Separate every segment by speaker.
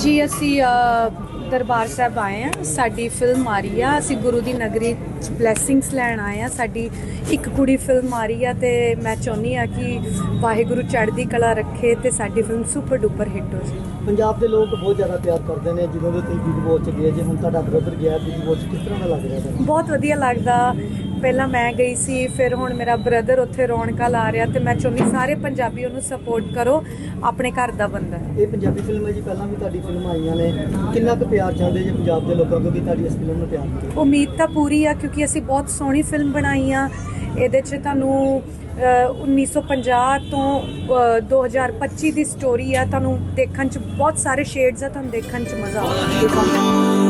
Speaker 1: ਜੀ ਅਸੀਂ ਦਰਬਾਰ ਸਾਹਿਬ ਆਏ ਆ ਸਾਡੀ ਫਿਲਮ ਆ ਰਹੀ ਆ। ਅਸੀਂ ਗੁਰੂ ਦੀ ਨਗਰੀ ਚ ਬਲੇਸਿੰਗਸ ਲੈਣ ਆਏ ਆ ਸਾਡੀ ਇੱਕ ਕੁੜੀ ਫਿਲਮ ਆ ਰਹੀ ਆ ਤੇ ਮੈਂ ਚਾਹੁੰਦੀ ਆ ਕਿ ਵਾਹਿਗੁਰੂ ਚੜ੍ਹਦੀ ਕਲਾ ਰੱਖੇ ਤੇ ਸਾਡੀ ਫਿਲਮ ਸੁਪਰ ਡੂਪਰ ਹਿੱਟ ਹੋ ਜਾਵੇ
Speaker 2: ਪੰਜਾਬ ਦੇ ਲੋਕ ਬਹੁਤ ਜ਼ਿਆਦਾ ਪਿਆਰ ਕਰਦੇ ਨੇ। ਜਦੋਂ ਦੇ ਤੁਸੀਂ ਬਿਗ ਬੋਸ ਚ ਗਏ ਜੇ ਹੁਣ ਤੁਹਾਡਾ ਬ੍ਰਦਰ ਗਿਆ ਬਿਗ ਬੋਸ ਕਿਸ ਤਰ੍ਹਾਂ ਦਾ ਲੱਗ ਰਿਹਾ
Speaker 1: ਬਹੁਤ ਵਧੀਆ ਲੱਗਦਾ। ਪਹਿਲਾਂ ਮੈਂ ਗਈ ਸੀ ਫਿਰ ਹੁਣ ਮੇਰਾ ਬ੍ਰਦਰ ਉੱਥੇ ਰੌਣਕਾਂ ਲਾ ਰਿਹਾ ਤੇ ਮੈਂ ਚਾਹੁੰਦੀ ਸਾਰੇ ਪੰਜਾਬੀ ਉਹਨੂੰ ਸਪੋਰਟ ਕਰੋ ਆਪਣੇ ਘਰ ਦਾ ਬੰਦਾ ਹੈ।
Speaker 2: ਇਹ ਪੰਜਾਬੀ ਫਿਲਮ ਹੈ ਜੀ ਪਹਿਲਾਂ ਵੀ ਤੁਹਾਡੀ ਫਿਲਮ ਆਈਆਂ ਨੇ। ਕਿੰਨਾ ਕੁ ਪਿਆਰ ਚਾਹੁੰਦੇ ਜੇ ਪੰਜਾਬ ਦੇ ਲੋਕਾਂ ਕਿਉਂਕਿ ਤੁਹਾਡੀ ਇਸ ਫਿਲਮ ਨੂੰ ਪਿਆਰ ਮਿਲੇ
Speaker 1: ਉਮੀਦ ਤਾਂ ਪੂਰੀ ਆ ਕਿਉਂਕਿ ਅਸੀਂ ਬਹੁਤ ਸੋਹਣੀ ਫਿਲਮ ਬਣਾਈ ਆ। ਇਹਦੇ 'ਚ ਤੁਹਾਨੂੰ ਅ, 1950 ਤੋਂ ਅ, 2025 ਦੀ ਸਟੋਰੀ ਆ। ਤੁਹਾਨੂੰ ਦੇਖਣ 'ਚ ਬਹੁਤ ਸਾਰੇ ਸ਼ੇਡਸ ਆ ਤੁਹਾਨੂੰ ਦੇਖਣ 'ਚ ਮਜ਼ਾ ਆਊਗਾ।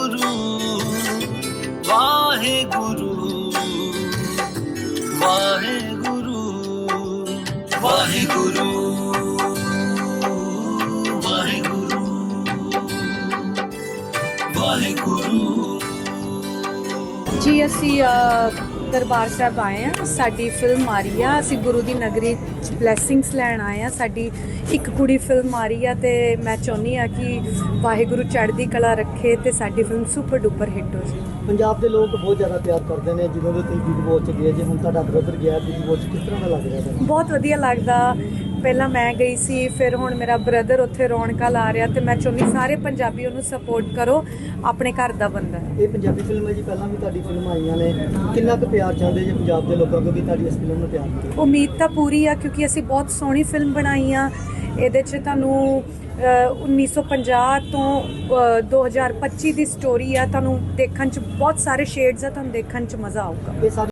Speaker 3: ਵਾਹਿਗੁਰੂ।
Speaker 1: ਜੀ ਅਸੀਂ ਦਰਬਾਰ ਸਾਹਿਬ ਆਏ ਆ ਸਾਡੀ ਫਿਲਮ ਆ ਰਹੀ ਆ। ਅਸੀਂ ਗੁਰੂ ਦੀ ਨਗਰੀ ਚ ਬਲੇਸਿੰਗਸ ਲੈਣ ਆਏ ਆ ਸਾਡੀ ਇੱਕ ਕੁੜੀ ਫਿਲਮ ਆ ਰਹੀ ਆ ਤੇ ਮੈਂ ਚਾਹੁੰਦੀ ਆ ਕਿ ਵਾਹਿਗੁਰੂ ਚੜ੍ਹਦੀ ਕਲਾ ਰੱਖੇ ਤੇ ਸਾਡੀ ਫਿਲਮ ਸੁਪਰ ਡੂਪਰ ਹਿੱਟ ਹੋ ਜਾਵੇ।
Speaker 2: ਪੰਜਾਬ ਦੇ ਲੋਕ ਬਹੁਤ ਜ਼ਿਆਦਾ ਪਿਆਰ ਕਰਦੇ ਨੇ। ਜਦੋਂ ਦੇ ਤੁਸੀਂ ਬਿਗ ਬੋਸ ਚ ਗਏ ਜੇ ਹੁਣ ਤੁਹਾਡਾ ਬ੍ਰਦਰ ਗਿਆ ਬਿਗ ਬੋਸ ਕਿਸ ਤਰ੍ਹਾਂ ਦਾ ਲੱਗ ਰਿਹਾ ਤੁਹਾਨੂੰ?
Speaker 1: ਬਹੁਤ ਵਧੀਆ ਲੱਗਦਾ। ਪਹਿਲਾਂ ਮੈਂ ਗਈ ਸੀ ਫਿਰ ਹੁਣ ਮੇਰਾ ਬ੍ਰਦਰ ਉੱਥੇ ਰੌਣਕਾਂ ਲਾ ਰਿਹਾ ਤੇ ਮੈਂ ਚਾਹੁੰਦੀ ਸਾਰੇ ਪੰਜਾਬੀ ਉਹਨੂੰ ਸਪੋਰਟ ਕਰੋ ਆਪਣੇ ਘਰ ਦਾ ਬੰਦਾ ਹੈ।
Speaker 2: ਇਹ ਪੰਜਾਬੀ ਫਿਲਮ ਹੈ ਜੀ ਪਹਿਲਾਂ ਵੀ ਤੁਹਾਡੀ ਫਿਲਮ ਆਈਆਂ ਨੇ। ਕਿੰਨਾ ਕੁ ਪਿਆਰ ਚਾਹੁੰਦੇ ਜੇ ਪੰਜਾਬ ਦੇ ਲੋਕਾਂ ਕਿਉਂਕਿ ਤੁਹਾਡੀ ਇਸ ਫਿਲਮ ਨੂੰ ਪਿਆਰ ਮਿਲੇ
Speaker 1: ਉਮੀਦ ਤਾਂ ਪੂਰੀ ਆ ਕਿਉਂਕਿ ਅਸੀਂ ਬਹੁਤ ਸੋਹਣੀ ਫਿਲਮ ਬਣਾਈ ਆ। ਇਹਦੇ 'ਚ ਤੁਹਾਨੂੰ ਅ, 1950 ਤੋਂ ਅ, 2025 ਦੀ ਸਟੋਰੀ ਆ। ਤੁਹਾਨੂੰ ਦੇਖਣ 'ਚ ਬਹੁਤ ਸਾਰੇ ਸ਼ੇਡਸ ਆ ਤੁਹਾਨੂੰ ਦੇਖਣ 'ਚ ਮਜ਼ਾ ਆਊਗਾ।
Speaker 2: ਇਹ ਸਾਰੀ